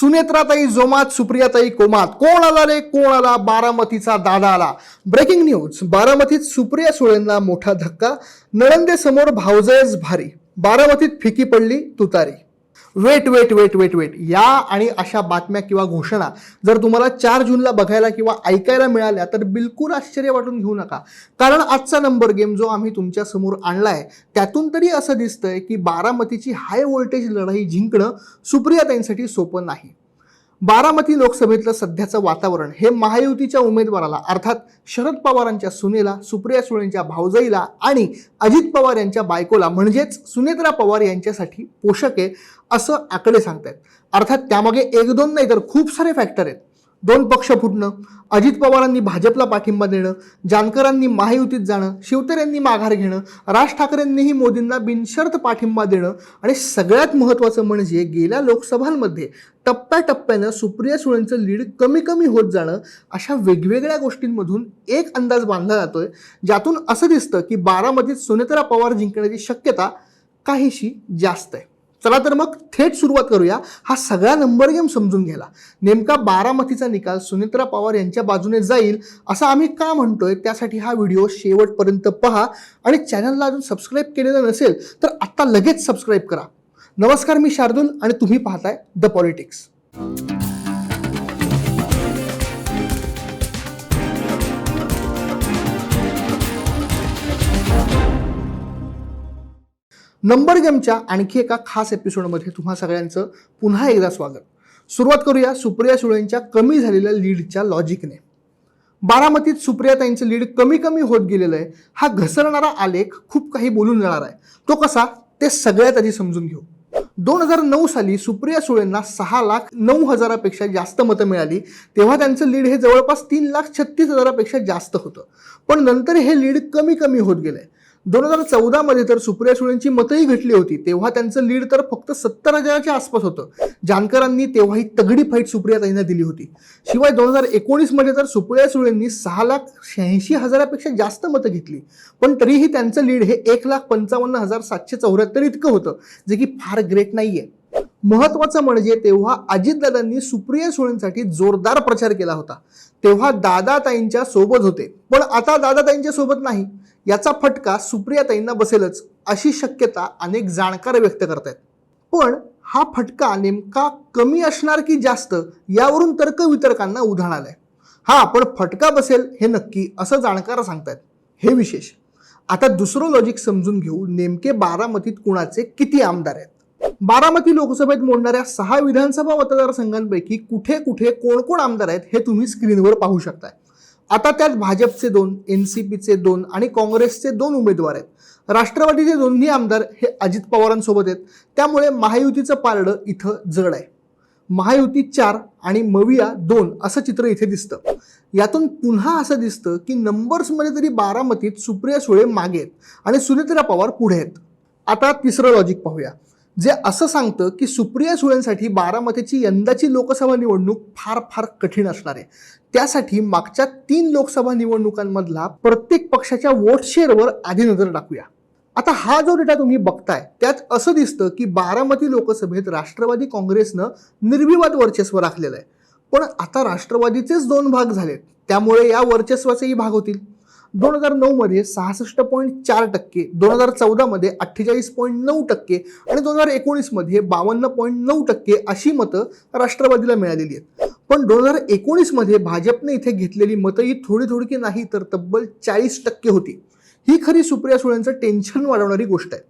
सुनेत्राताई जोमात सुप्रियाताई कोमात. कोण आला रे? कोण आला? बारामतीचा दादा आला. ब्रेकिंग न्यूज बारामतीत सुप्रिया सुळेंना मोठा धक्का. नळंदे समोर भावजयच भारी. बारामतीत फिकी पडली तुतारी. Wait wait wait wait wait या आणि अशा बातम्या किंवा घोषणा जर तुम्हाला चार जूनला बघायला किंवा ऐकायला मिळाल्या तर बिलकुल आश्चर्य वाटून घेऊ नका. कारण आजचा नंबर गेम जो आम्ही तुमच्यासमोर आहे त्यातून तरी असं दिसतंय की बारामतीची हाय व्होल्टेज लढाई जिंकणं सुप्रियाताईंसाठी सोपं नाही. बारामती लोकसभेतलं सध्याचं वातावरण हे महायुतीच्या उमेदवाराला अर्थात शरद पवारांच्या सुनेला सुप्रिया सुळेंच्या भावजईला आणि अजित पवार यांच्या बायकोला म्हणजेच सुनेत्रा पवार यांच्यासाठी पोषक आहे असं आकडे सांगतायत. अर्थात त्यामागे एक दोन नाही तर खूप सारे फॅक्टर आहेत. दोन पक्ष फुटणं अजित पवारांनी भाजपला पाठिंबा देणं जानकरांनी महायुतीत जाणं शिवतरेंनी माघार घेणं राज ठाकरेंनीही मोदींना बिनशर्त पाठिंबा देणं आणि सगळ्यात महत्त्वाचं म्हणजे गेल्या लोकसभांमध्ये टप्प्याटप्प्यानं सुप्रिया सुळेंचं लीड कमी कमी होत जाणं अशा वेगवेगळ्या गोष्टींमधून एक अंदाज बांधला जातोय ज्यातून असं दिसतं की बारामतीत सुनेत्रा पवार जिंकण्याची शक्यता काहीशी जास्त आहे. चला तर मग थेट सुरुवात करूया. हा सगळा नंबर गेम समजून घ्यायला. नेमका बारामतीचा निकाल सुनेत्रा पवार यांच्या बाजूने जाईल असं आम्ही का म्हणतोय? त्यासाठी हा व्हिडिओ शेवटपर्यंत पहा. आणि चॅनलला अजून सबस्क्राईब केलेलं नसेल तर आत्ता लगेच सबस्क्राईब करा. नमस्कार मी शार्दुल आणि तुम्ही पाहताय द पॉलिटिक्स नंबर गेमच्या आणखी एका खास एपिसोडमध्ये तुम्हा सगळ्यांचं पुन्हा एकदा स्वागत. सुरुवात करूया सुप्रिया सुळेंच्या कमी झालेल्या लीडच्या लॉजिकने. बारामतीत सुप्रियाताईंचं लीड कमी कमी होत गेलेलं आहे. हा घसरणारा आलेख खूप काही बोलून जाणार आहे. तो कसा? ते सगळ्यात आधी समजून घेऊ. दोन हजार नऊ साली सुप्रिया सुळेंना सहा लाख नऊ हजारापेक्षा जास्त मतं मिळाली. तेव्हा त्यांचं लीड हे जवळपास तीन लाख छत्तीस हजारापेक्षा जास्त होतं. पण नंतर हे लीड कमी कमी होत गेलंय. दोन हजार चौदामध्ये तर सुप्रिया सुळेंची मतंही घटली होती. तेव्हा त्यांचं लीड तर फक्त सत्तर हजाराच्या आसपास होतं. जानकरांनी तेव्हाही तगडी फाईट सुप्रियाताईंना दिली होती. शिवाय दोन हजार एकोणीसमध्ये तर सुप्रिया सुळेंनी सहा लाख शहाऐंशी हजारापेक्षा जास्त मतं घेतली. पण तरीही त्यांचं लीड हे एक लाख पंचावन्न हजार सातशे चौऱ्याहत्तर इतकं होतं जे की फार ग्रेट नाहीये. महत्वाचं म्हणजे तेव्हा अजितदादांनी सुप्रिया सुळेंसाठी जोरदार प्रचार केला होता. तेव्हा दादाताईंच्या सोबत होते. पण आता दादाताईंच्या सोबत नाही. याचा फटका सुप्रियाताईंना बसेलच अशी शक्यता अनेक जाणकार व्यक्त करतायत. पण हा फटका नेमका कमी असणार की जास्त यावरून तर्क वितरकांना उधाण आलंय. हा पण फटका बसेल हे नक्की असं जाणकार सांगतायत. हे विशेष. आता दुसरं लॉजिक समजून घेऊ नेमके बारामतीत कुणाचे किती आमदार आहेत. बारामती लोकसभेत मोडणाऱ्या सहा विधानसभा मतदारसंघांपैकी कुठे कुठे कोण कोण आमदार आहेत हे तुम्ही स्क्रीनवर पाहू शकताय. आता त्यात भाजपचे दोन एन सी पीचे दोन आणि काँग्रेसचे दोन उमेदवार आहेत. राष्ट्रवादीचे दोन्ही आमदार हे अजित पवारांसोबत आहेत. त्यामुळे महायुतीचं पारडं इथं जड आहे. महायुती चार आणि मविया दोन असं चित्र इथे दिसतं. यातून पुन्हा असं दिसतं की नंबर्समध्ये तरी बारामतीत सुप्रिया सुळे मागे आहेत आणि सुनेत्रा पवार पुढे आहेत. आता तिसरं लॉजिक पाहूया. जे असं सांगतं की सुप्रिया सुळेंसाठी बारामतीची यंदाची लोकसभा निवडणूक फार फार कठीण असणार आहे. त्यासाठी मागच्या तीन लोकसभा निवडणुकांमधला प्रत्येक पक्षाच्या वोट शेअरवर आधी नजर टाकूया. आता हा जो डेटा तुम्ही बघताय त्यात असं दिसतं की बारामती लोकसभेत राष्ट्रवादी काँग्रेसनं निर्विवाद वर्चस्व राखलेलं आहे. पण आता राष्ट्रवादीचेच दोन भाग झालेत. त्यामुळे या वर्चस्वाचेही भाग होतील. दोन हजार नऊमध्ये सहासष्ट पॉईंट चार टक्के दोन हजार चौदामध्ये अठ्ठेचाळीस पॉईंट नऊ टक्के आणि दोन हजार एकोणीसमध्ये बावन्न पॉईंट नऊ टक्के अशी मतं राष्ट्रवादीला मिळालेली आहेत. पण दोन हजार एकोणीसमध्ये भाजपने इथे घेतलेली मतं ही थोडी थोडी की नाही तर तब्बल चाळीस टक्के होती. ही खरी सुप्रिया सुळेंचं टेन्शन वाढवणारी गोष्ट आहे.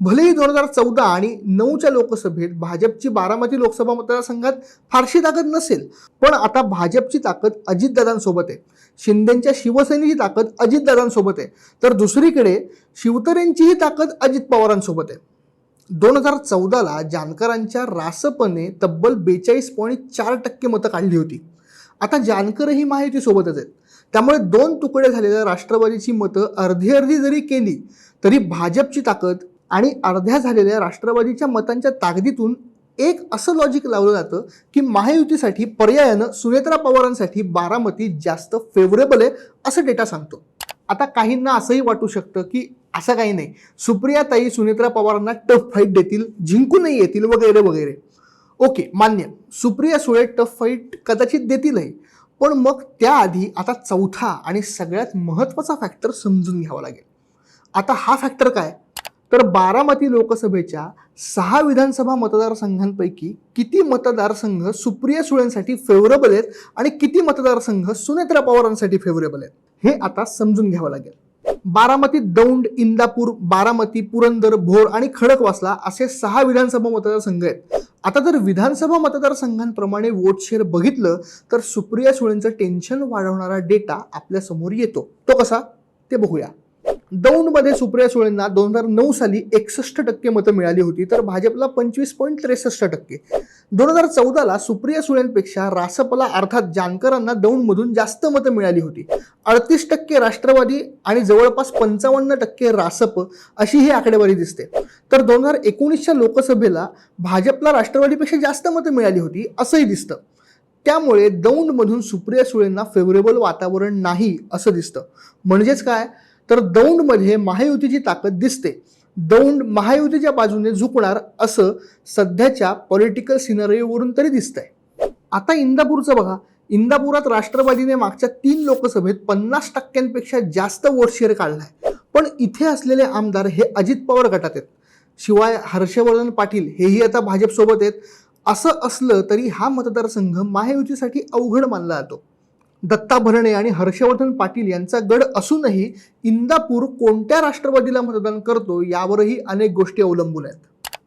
भलेही दोन हजार चौदा आणि नऊच्या लोकसभेत भाजपची बारामती लोकसभा मतदारसंघात फारशी ताकद नसेल पण आता भाजपची ताकद अजितदादांसोबत आहे. शिंदेच्या शिवसेनेची ताकद अजितदादांसोबत आहे. तर दुसरीकडे शिवतरेंचीही ताकद अजित पवारांसोबत आहे. दोन हजार चौदाला जानकरांच्या रासपने तब्बल बेचाळीस पॉईंट चार टक्के मतं काढली होती. आता जानकरही महायुतीसोबतच आहेत. त्यामुळे दोन तुकडे झालेल्या राष्ट्रवादीची मतं अर्धी अर्धी जरी केली तरी भाजपची ताकद आणि अर्ध्या झालेल्या राष्ट्रवादीच्या मतांच्या ताकदीतून एक असं लॉजिक लावलं जातं की महायुतीसाठी पर्यायानं सुनेत्रा पवारांसाठी बारामती जास्त फेवरेबल आहे असं डेटा सांगतो. आता काहींना असंही वाटू शकतं की असं काही नाही. सुप्रिया ताई सुनेत्रा पवारांना टफ फाईट देतील जिंकूनही येतील वगैरे वगैरे. ओके मान्य. सुप्रिया सुळे टफ फाईट कदाचित देतीलही. पण मग त्याआधी आता चौथा आणि सगळ्यात महत्त्वाचा फॅक्टर समजून घ्यावा लागेल. आता हा फॅक्टर काय? तर बारामती लोकसभेच्या सहा विधानसभा मतदारसंघांपैकी किती मतदारसंघ सुप्रिया सुळेंसाठी फेवरेबल आहेत आणि किती मतदारसंघ सुनेत्रा पवारांसाठी फेवरेबल आहेत? हे आता समजून घ्यावं लागेल. बारामती दौंड इंदापूर बारामती पुरंदर भोर आणि खडकवासला असे सहा विधानसभा मतदारसंघ आहेत. आता जर विधानसभा मतदारसंघांप्रमाणे वोट शेअर बघितलं तर सुप्रिया सुळेंचं टेन्शन वाढवणारा डेटा आपल्यासमोर येतो. तो कसा? ते बघूया. दौंडमध्ये सुप्रिया सुळेंना दोन हजार नऊ साली एकसष्ट टक्के मतं मिळाली होती तर भाजपला पंचवीस पॉईंट त्रेसष्ट टक्के. दोन हजार चौदाला सुप्रिया सुळेंपेक्षा रासपला अर्थात जानकरांना दौंडमधून जास्त मतं मिळाली होती. अडतीस टक्के राष्ट्रवादी आणि जवळपास पंचावन्न टक्के रासप अशी ही आकडेवारी दिसते. तर दोन हजार एकोणीसच्या लोकसभेला भाजपला राष्ट्रवादीपेक्षा जास्त मतं मिळाली होती असंही दिसतं. त्यामुळे दौंडमधून सुप्रिया सुळेंना फेवरेबल वातावरण नाही असं दिसतं. म्हणजेच काय? तर दौंडमध्ये महायुतीची ताकद दिसते. दौंड महायुतीच्या बाजूने झुकणार असं सध्याच्या पॉलिटिकल सिनरीवरून तरी दिसतंय. आता इंदापूरचं बघा. इंदापुरात राष्ट्रवादीने मागच्या तीन लोकसभेत पन्नास टक्क्यांपेक्षा जास्त वोट शेअर काढलाय. पण इथे असलेले आमदार हे अजित पवार गटात आहेत. शिवाय हर्षवर्धन पाटील हेही आता भाजपसोबत आहेत. असं असलं तरी हा मतदारसंघ महायुतीसाठी अवघड मानला जातो. दत्ता भरणे आणि हर्षवर्धन पाटील यांचा गड असूनही इंदापूर कोणत्या राष्ट्रवादीला मतदान करतो यावरही अनेक गोष्टी अवलंबून आहेत.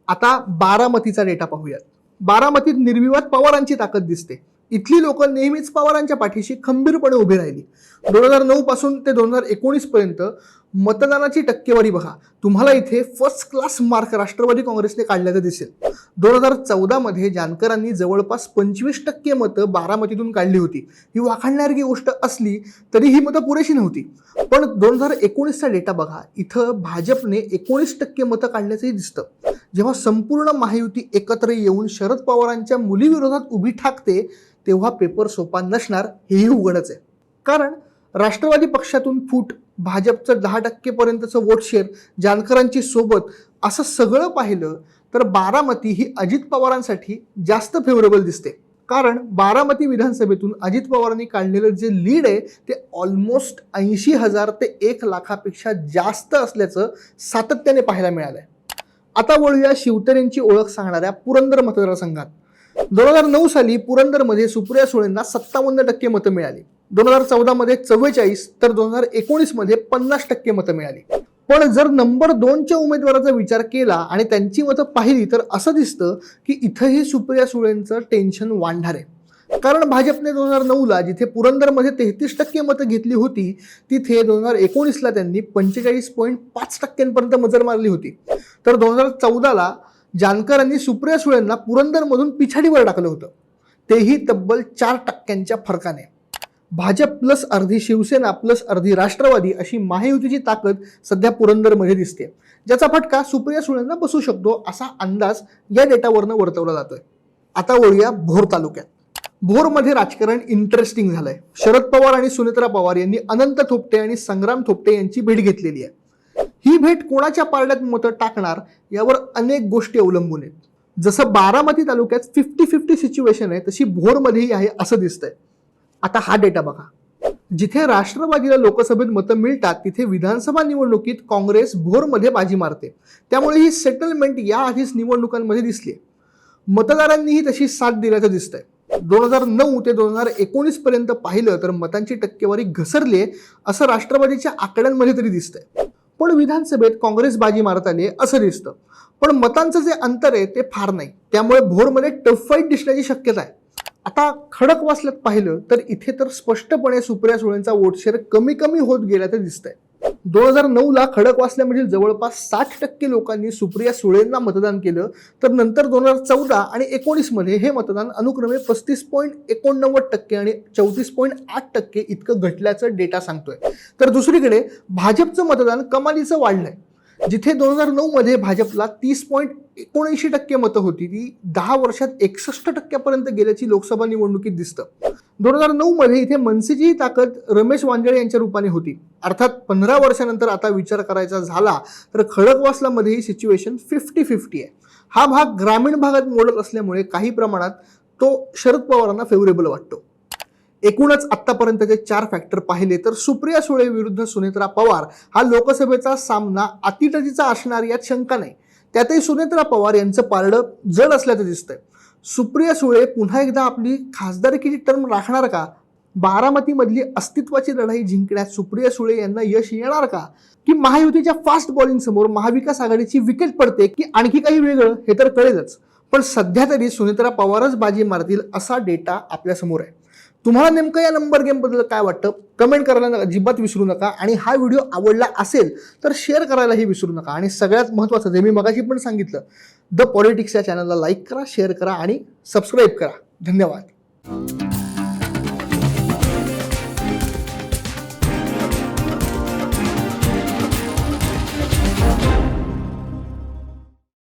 आता बारामतीचा डेटा पाहूयात. बारामतीत निर्विवाद पवारांची ताकद दिसते. इथली लोक नेहमीच पवारांच्या पाठीशी खंबीरपणे उभी राहिली. दोन हजार नऊ पासून ते दोन हजार एकोणीसपर्यंत मतदानाची टक्केवारी बघा. तुम्हाला इथे फर्स्ट क्लास मार्क राष्ट्रवादी काँग्रेसने काढल्याचं दिसेल. दोन हजार चौदामध्ये जानकरांनी जवळपास पंचवीस टक्के मतं बारामतीतून काढली होती. ही वाखाणणारी गोष्ट असली तरी ही मतं पुरेशी नव्हती. पण दोन हजार एकोणीसचा डेटा बघा. इथं भाजपने एकोणीस टक्के मतं काढल्याचंही दिसतं. जेव्हा संपूर्ण महायुती एकत्र येऊन शरद पवारांच्या मुलीविरोधात उभी ठाकते तेव्हा पेपर सोपा नसणार हेही उघडच आहे. कारण राष्ट्रवादी पक्षातून फूट भाजपचं दहा टक्केपर्यंतचं वोट शेअर जानकरांची सोबत असं सगळं पाहिलं तर बारामती ही अजित पवारांसाठी जास्त फेवरेबल दिसते. कारण बारामती विधानसभेतून अजित पवारांनी काढलेलं जे लीड आहे ते ऑलमोस्ट ऐंशी हजार ते एक लाखापेक्षा जास्त असल्याचं सातत्याने पाहायला मिळालंय. आता वळूया शिवसेनेची ओळख सांगणाऱ्या पुरंदर मतदारसंघात. दोन हजार नऊ साली पुरंदरमध्ये सुप्रिया सुळेंना सत्तावन्न टक्के मतं मिळाली. दोन हजार चौदामध्ये चव्वेचाळीस तर दोन हजार एकोणीसमध्ये पन्नास टक्के मतं मिळाली. पण जर नंबर दोनच्या उमेदवाराचा विचार केला आणि त्यांची मतं पाहिली तर असं दिसतं की इथंही सुप्रिया सुळेंचं टेन्शन वाढणार आहे. कारण भाजपने दोन हजार नऊला जिथे पुरंदरमध्ये तेहतीस टक्के मतं घेतली होती तिथे दोन हजार एकोणीसला त्यांनी पंचेचाळीस पॉईंट पाच टक्क्यांपर्यंत मजर मारली होती. तर दोन हजार चौदाला जानकरांनी सुप्रिया सुळेंना पुरंदरमधून पिछाडीवर टाकलं होतं. तेही तब्बल चार टक्क्यांच्या फरकाने. भाजप प्लस अर्धी शिवसेना प्लस अर्धी राष्ट्रवादी अशी महायुतीची ताकद सध्या पुरंदरमध्ये दिसते. ज्याचा फटका सुप्रिया सुळेंना बसू शकतो असा अंदाज या डेटावरनं वर्तवला जातोय. आता वळूया भोर तालुक्यात. भोरमध्ये राजकारण इंटरेस्टिंग झालंय. शरद पवार आणि सुनेत्रा पवार यांनी अनंत थोपटे आणि संग्राम थोपटे यांची भेट घेतलेली आहे. ही भेट कोणाच्या पारड्यात मतं टाकणार यावर अनेक गोष्टी अवलंबून आहेत. जसं बारामती तालुक्यात फिफ्टी फिफ्टी सिच्युएशन आहे तशी भोरमध्येही आहे असं दिसतंय. आता हा डेटा बघा. जिथे राष्ट्रवादीला लोकसभेत मतं मिळतात तिथे विधानसभा निवडणुकीत काँग्रेस भोरमध्ये बाजी मारते. त्यामुळे ही सेटलमेंट याआधीच निवडणुकांमध्ये दिसली मतदारांनीही तशी साथ दिल्याचं दिसतंय. दोन हजार नऊ ते दोन हजार एकोणीस पर्यंत पाहिलं तर मतांची टक्केवारी घसरली आहे असं राष्ट्रवादीच्या आकड्यांमध्ये तरी दिसतंय. पण विधानसभेत काँग्रेस बाजी मारत आली आहे असं दिसतं. पण मतांचं जे अंतर आहे ते फार नाही. त्यामुळे भोरमध्ये टफ फाईट दिसण्याची शक्यता आहे. आता खडक वाचल्यात पाहिलं तर इथे तर स्पष्टपणे सुप्रिया सुळेंचा वोट शेअर कमी कमी होत गेल्याचं दिसतंय. दोन हजार नऊला खडक वाचल्यामधील जवळपास साठ टक्के लोकांनी सुप्रिया सुळेंना मतदान केलं. तर नंतर दोन हजार चौदा आणि एकोणीसमध्ये हे मतदान अनुक्रमे पस्तीस पॉईंट एकोणनव्वद टक्के आणि चौतीस पॉईंट आठ टक्के इतकं घटल्याचं डेटा सांगतोय. तर दुसरीकडे भाजपचं मतदान कमालीचं वाढलंय. जिथे दोन हजार नऊमध्ये भाजपला तीस पॉईंट एकोणऐंशी टक्के मतं होती ती दहा वर्षात एकसष्ट टक्क्यापर्यंत गेल्याची लोकसभा निवडणुकीत दिसतं. दोन हजार नऊ मध्ये इथे मनसेचीही ताकद रमेश वांजळे यांच्या रूपाने होती. अर्थात पंधरा वर्षानंतर आता विचार करायचा झाला तर खडकवासलामध्ये ही सिच्युएशन फिफ्टी फिफ्टी आहे. हा भाग ग्रामीण भागात मोडत असल्यामुळे काही प्रमाणात तो शरद पवारांना फेवरेबल वाटतो. एकूणच आतापर्यंतचे चार फॅक्टर पाहिले तर सुप्रिया सुळे विरुद्ध सुनेत्रा पवार हा लोकसभेचा सामना अतिटतीचा असणार यात शंका नाही. त्यातही सुनेत्रा पवार यांचं पारडं जड असल्याचं दिसतंय. सुप्रिया सुळे पुन्हा एकदा आपली खासदारकीची टर्म राखणार का? बारामतीमधली अस्तित्वाची लढाई जिंकण्यात सुप्रिया सुळे यांना यश येणार का? की महायुतीच्या फास्ट बॉलिंग समोर महाविकास आघाडीची विकेट पडते की आणखी काही वेगळं? हे तर कळेलच. पण सध्या तरी सुनेत्रा पवारच बाजी मारतील असा डेटा आपल्यासमोर आहे. तुम्हाला नेमकं या नंबर गेमबद्दल काय वाटतं? कमेंट करायला नका- अजिबात विसरू नका. आणि हा व्हिडिओ आवडला असेल तर शेअर करायलाही विसरू नका. आणि सगळ्यात महत्त्वाचं जे मी मगाशी पण सांगितलं द पॉलिटिक्स या चॅनलला लाईक करा शेअर करा आणि सबस्क्राईब करा. धन्यवाद.